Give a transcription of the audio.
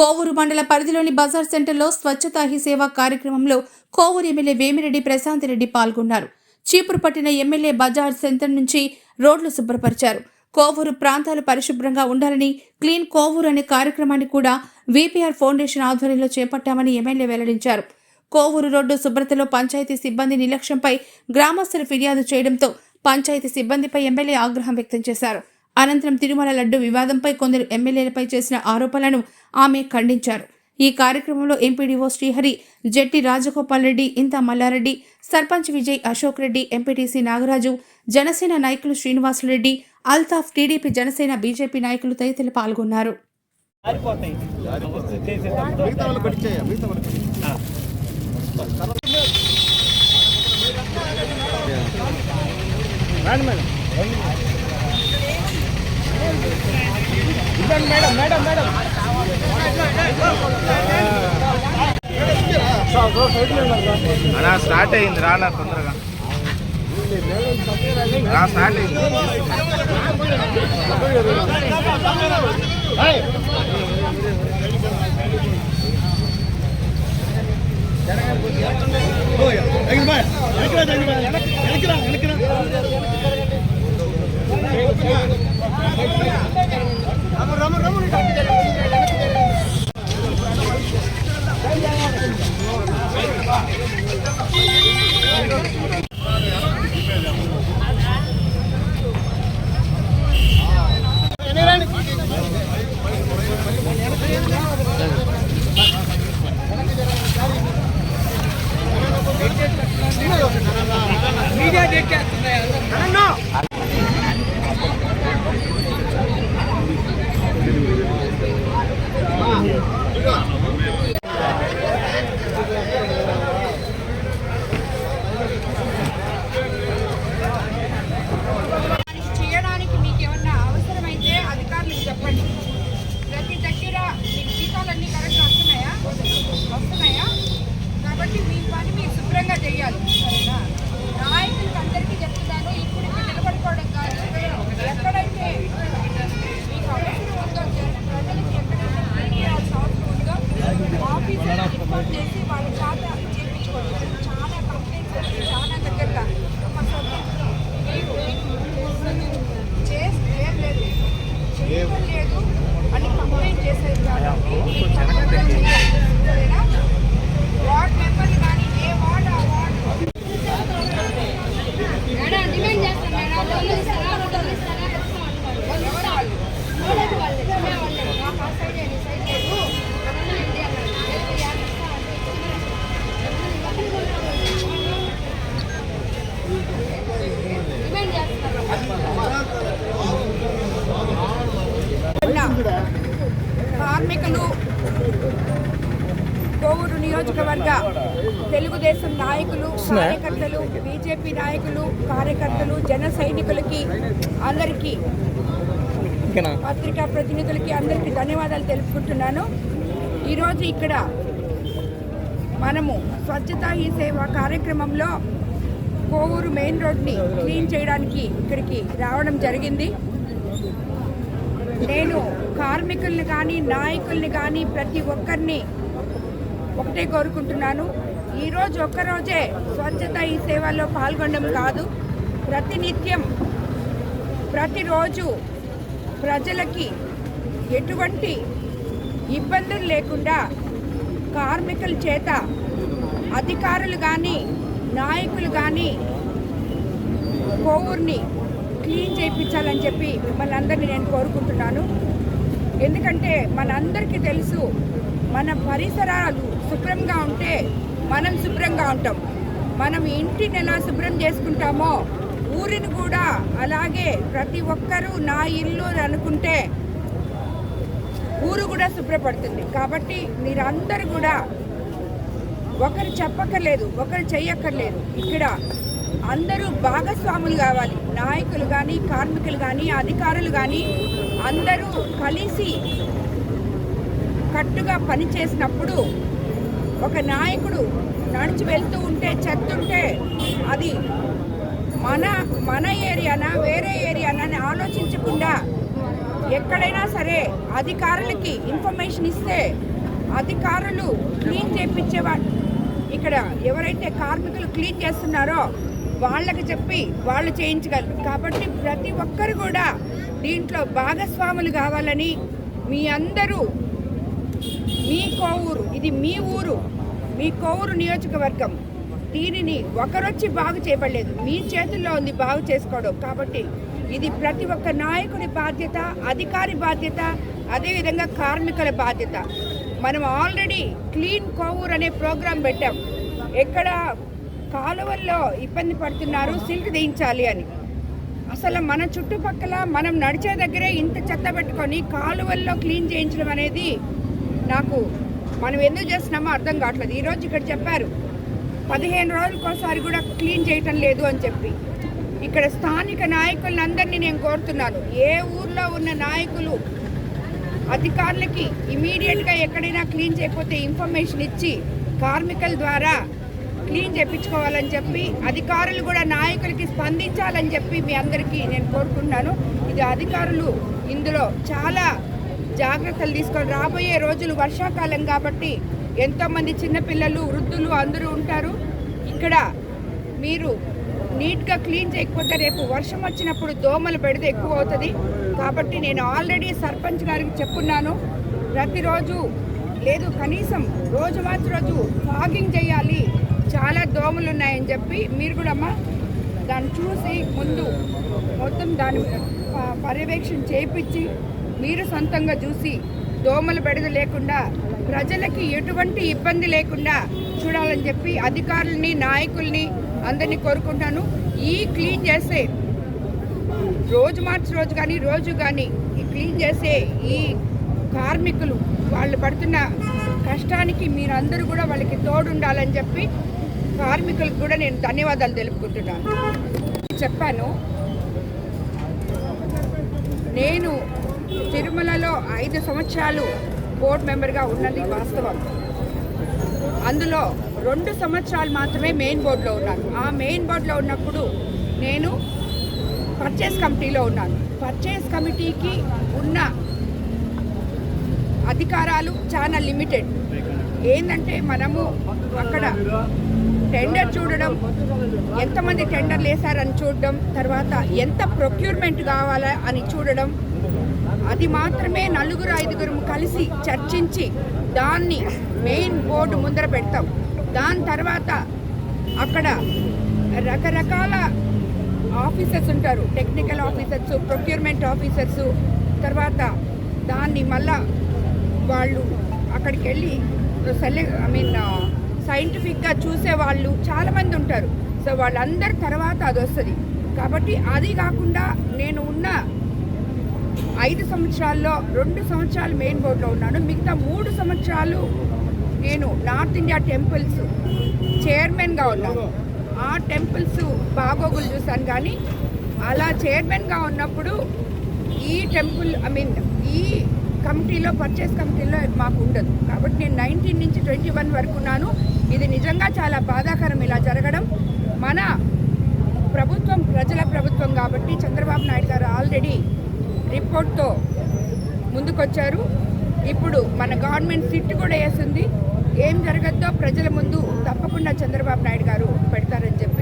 కోవూరు మండల పరిధిలోని బజార్ సెంటర్లో స్వచ్ఛతా హీ సేవ కార్యక్రమంలో కోవూరు ఎమ్మెల్యే వేమిరెడ్డి ప్రశాంత్ రెడ్డి పాల్గొన్నారు. చీపురు పట్టిన ఎమ్మెల్యే బజార్ సెంటర్ నుంచి రోడ్లు శుభ్రపరిచారు. కోవూరు ప్రాంతాలు పరిశుభ్రంగా ఉండాలని క్లీన్ కోవూరు అనే కార్యక్రమాన్ని కూడా విపిఆర్ ఫౌండేషన్ ఆధ్వర్యంలో చేపట్టామని ఎమ్మెల్యే వెల్లడించారు. కోవూరు రోడ్డు శుభ్రతలో పంచాయతీ సిబ్బంది నిర్లక్ష్యంపై గ్రామస్తులు ఫిర్యాదు చేయడంతో పంచాయతీ సిబ్బందిపై ఎమ్మెల్యే ఆగ్రహం వ్యక్తం చేశారు. అనంతరం తిరుమల లడ్డు వివాదంపై కొందరు ఎమ్మెల్యేలపై చేసిన ఆరోపణలను ఆమె ఖండించారు. ఈ కార్యక్రమంలో ఎంపీడీఓ శ్రీహరి జెట్టి రాజగోపాల్ రెడ్డి ఇంత మల్లారెడ్డి సర్పంచ్ విజయ్ అశోక్ రెడ్డి ఎంపీటీసీ నాగరాజు జనసేన నాయకులు శ్రీనివాసులరెడ్డి అల్తాఫ్ టీడీపీ జనసేన బీజేపీ నాయకులు తదితరులు పాల్గొన్నారు. మారిపోతాయి ఇవ్వండి మేడం మేడం మేడం అలా స్టార్ట్ అయింది రానా తొందరగా రా స్టార్ట్ అయింది దానికి చేసేది కాబట్టి వార్డ్ కానీ ఏ వార్డ్ ఆ వార్డ్ మేడం డిమాండ్ చేస్తాం మేడం లోన్లు ఇస్తారా రోడ్లు ఇస్తారా ఎవరు వాళ్ళు? రోడ్డు వాళ్ళే సమ్మె వాళ్ళే నాకు ఆ సైడ్ ఈ సైడ్ లేదు. అదన్నా ఇండియా మేడం యాభై ఇస్తా అంటే డిమాండ్ చేస్తున్నారు ఉన్న కార్మికులు కోవూరు నియోజకవర్గ తెలుగుదేశం నాయకులు కార్యకర్తలు బీజేపీ నాయకులు కార్యకర్తలు జన సైనికులకి అందరికీ పత్రికా ప్రతినిధులకి అందరికీ ధన్యవాదాలు తెలుపుకుంటున్నాను. ఈరోజు ఇక్కడ మనము స్వచ్ఛతా హీ సేవ కార్యక్రమంలో కోవూరు మెయిన్ రోడ్ని క్లీన్ చేయడానికి ఇక్కడికి రావడం జరిగింది. నేను కార్మికుల్ని కానీ నాయకుల్ని కానీ ప్రతి ఒక్కరిని ఒకటే కోరుకుంటున్నాను. ఈరోజు ఒక్కరోజే స్వచ్ఛత ఈ సేవలో పాల్గొనడం కాదు. ప్రతినిత్యం ప్రతిరోజు ప్రజలకి ఎటువంటి ఇబ్బందులు లేకుండా కార్మికుల చేత అధికారులు కానీ నాయకులు కానీ కోవూర్ని క్లీన్ చేయించాలని చెప్పి మిమ్మల్ని అందరినీ నేను కోరుకుంటున్నాను. ఎందుకంటే మనందరికీ తెలుసు మన పరిసరాలు శుభ్రంగా ఉంటే మనం శుభ్రంగా ఉంటాం. మనం ఇంటిని ఎలా శుభ్రం చేసుకుంటామో ఊరిని కూడా అలాగే ప్రతి ఒక్కరూ నా ఇల్లు అని అనుకుంటే ఊరు కూడా శుభ్రపడుతుంది. కాబట్టి మీరందరూ కూడా ఒకరు చెప్పక్కర్లేదు ఒకరు చెయ్యక్కర్లేదు. ఇక్కడ అందరూ భాగస్వాములు కావాలి. నాయకులు కానీ కార్మికులు కానీ అధికారులు కానీ అందరూ కలిసి కట్టుగా పనిచేసినప్పుడు ఒక నాయకుడు నడిచి వెళ్తూ ఉంటే చెత్తుంటే అది మన మన ఏరియానా వేరే ఏరియానా అని ఆలోచించకుండా ఎక్కడైనా సరే అధికారులకి ఇన్ఫర్మేషన్ ఇస్తే అధికారులు క్లీన్ చేయించేవాళ్ళు ఇక్కడ ఎవరైతే కార్మికులు క్లీన్ చేస్తున్నారో వాళ్ళకి చెప్పి వాళ్ళు చేయించగలరు. కాబట్టి ప్రతి ఒక్కరు కూడా దీంట్లో భాగస్వాములు కావాలని మీ అందరూ మీ కోవూరు ఇది మీ ఊరు మీ కోవూరు నియోజకవర్గం. దీనిని ఒకరొచ్చి బాగు చేయబడలేదు. మీ చేతుల్లో ఉంది బాగు చేసుకోవడం. కాబట్టి ఇది ప్రతి ఒక్క నాయకుడి బాధ్యత అధికారి బాధ్యత అదేవిధంగా కార్మికుల బాధ్యత. మనం ఆల్రెడీ క్లీన్ కోవూర్ అనే ప్రోగ్రాం పెట్టాం. ఎక్కడ కాలువల్లో ఇబ్బంది పడుతున్నారు సిల్క్ తీయించాలి అని. అసలు మన చుట్టుపక్కల మనం నడిచే దగ్గరే ఇంత చెత్త పెట్టుకొని కాలువల్లో క్లీన్ చేయించడం అనేది నాకు మనం ఎందుకు చేస్తున్నామో అర్థం కావట్లేదు. ఈరోజు ఇక్కడ చెప్పారు పదిహేను రోజులకోసారి కూడా క్లీన్ చేయటం లేదు అని చెప్పి. ఇక్కడ స్థానిక నాయకులందరినీ నేను కోరుతున్నాను. ఏ ఊర్లో ఉన్న నాయకులు అధికారులకి ఇమీడియట్గా ఎక్కడైనా క్లీన్ చేయకపోతే ఇన్ఫర్మేషన్ ఇచ్చి కార్మికుల ద్వారా క్లీన్ చేయించుకోవాలని చెప్పి అధికారులు కూడా నాయకులకి స్పందించాలని చెప్పి మీ అందరికీ నేను కోరుకుంటున్నాను. ఇది అధికారులు ఇందులో చాలా జాగ్రత్తలు తీసుకొని రాబోయే రోజులు వర్షాకాలం కాబట్టి ఎంతోమంది చిన్నపిల్లలు వృద్ధులు అందరూ ఉంటారు. ఇక్కడ మీరు నీట్గా క్లీన్ చేయకపోతే రేపు వర్షం వచ్చినప్పుడు దోమలు పెడితే ఎక్కువ అవుతుంది. కాబట్టి నేను ఆల్రెడీ సర్పంచ్ గారికి చెప్పున్నాను ప్రతిరోజు లేదు కనీసం రోజు మార్చి రోజు ఫాగింగ్ చేయాలి. చాలా దోమలు ఉన్నాయని చెప్పి మీరు కూడా అమ్మా దాన్ని చూసి ముందు మొత్తం దాని పర్యవేక్షణ చేయించి మీరు సొంతంగా చూసి దోమల బెడద లేకుండా ప్రజలకి ఎటువంటి ఇబ్బంది లేకుండా చూడాలని చెప్పి అధికారుల్ని నాయకుల్ని అందరినీ కోరుకుంటాను. ఈ క్లీన్ చేసే రోజు మార్చి రోజు కానీ రోజు కానీ ఈ క్లీన్ చేసే ఈ కార్మికులు వాళ్ళు పడుతున్న కష్టానికి మీరందరూ కూడా వాళ్ళకి తోడుండాలని చెప్పి కార్మికులకు కూడా నేను ధన్యవాదాలు తెలుపుకుంటున్నాను. చెప్పాను. నేను తిరుమలలో ఐదు సంవత్సరాలు బోర్డు మెంబర్గా ఉన్నది వాస్తవం. అందులో రెండు సంవత్సరాలు మాత్రమే మెయిన్ బోర్డులో ఉన్నాను. ఆ మెయిన్ బోర్డులో ఉన్నప్పుడు నేను పర్చేస్ కమిటీలో ఉన్నాను. పర్చేస్ కమిటీకి ఉన్న అధికారాలు చాలా లిమిటెడ్ ఏంటంటే మనము అక్కడ టెండర్ చూడడం ఎంతమంది టెండర్లు వేశారని చూడడం తర్వాత ఎంత ప్రొక్యూర్మెంట్ కావాలా అని చూడడం అది మాత్రమే నలుగురు ఐదుగురు కలిసి చర్చించి దాన్ని మెయిన్ బోర్డు ముందర పెడతాం. దాని తర్వాత అక్కడ రకరకాల ఆఫీసర్స్ ఉంటారు. Technical officers procurement officers. తర్వాత దాన్ని మళ్ళా వాళ్ళు అక్కడికి వెళ్ళి సెలె ఐ మీన్ సైంటిఫిక్గా చూసే వాళ్ళు చాలామంది ఉంటారు. సో వాళ్ళందరి తర్వాత అది వస్తుంది కాబట్టి అది కాకుండా నేను ఉన్న ఐదు సంవత్సరాల్లో రెండు సంవత్సరాలు మెయిన్ బోర్డులో ఉన్నాను. మిగతా మూడు సంవత్సరాలు నేను నార్త్ ఇండియా టెంపుల్స్ చైర్మన్గా ఉన్నాను ఆ టెంపుల్స్ బాగోగులు చూశాను కానీ అలా చైర్మన్గా ఉన్నప్పుడు ఈ టెంపుల్ ఐ మీన్ ఈ కమిటీలో పర్చేస్ కమిటీలో మాకు ఉండదు. కాబట్టి నేను నైన్టీన్ నుంచి ట్వంటీ వన్ వరకు ఉన్నాను. ఇది నిజంగా చాలా బాధాకరం ఇలా జరగడం. మన ప్రభుత్వం ప్రజల ప్రభుత్వం కాబట్టి చంద్రబాబు నాయుడు గారు ఆల్రెడీ రిపోర్ట్తో ముందుకొచ్చారు. ఇప్పుడు మన గవర్నమెంట్ సిట్ కూడా వేసింది. ఏం జరగద్దో ప్రజల ముందు తప్పకుండా చంద్రబాబు నాయుడు గారు పెడతారని చెప్పి